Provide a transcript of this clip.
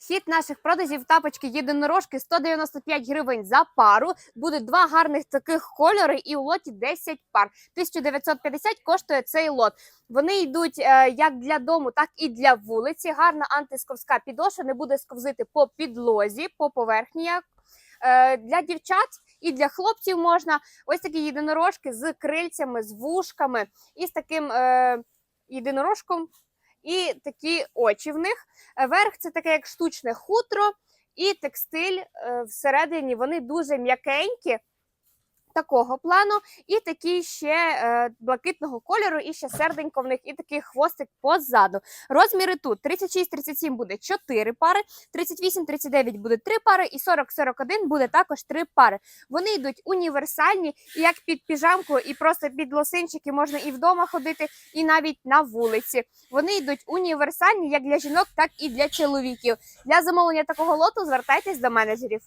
Хід наших продажів тапочки єдинорожки 195 гривень за пару. Будуть два гарних таких кольори, і у лоті 10 пар. 1950 коштує цей лот. Вони йдуть е, як для дому, так і для вулиці. Гарна антисковська підошва не буде сковзити по підлозі, по поверхні. Е, для дівчат і для хлопців можна ось такі єдинорожки з крильцями, з вушками і з таким е, єдинорожком. І такі очі в них. Е, Верх це таке як штучне хутро, і текстиль е, всередині вони дуже м'якенькі. Такого плану, і такі ще е, блакитного кольору, і ще серденько в них, і такий хвостик позаду. Розміри тут 36-37 буде 4 пари, 38-39 буде 3 пари, і 40-41 буде також 3 пари. Вони йдуть універсальні, як під піжамку, і просто під лосинчики можна і вдома ходити, і навіть на вулиці. Вони йдуть універсальні як для жінок, так і для чоловіків. Для замовлення такого лоту звертайтесь до менеджерів.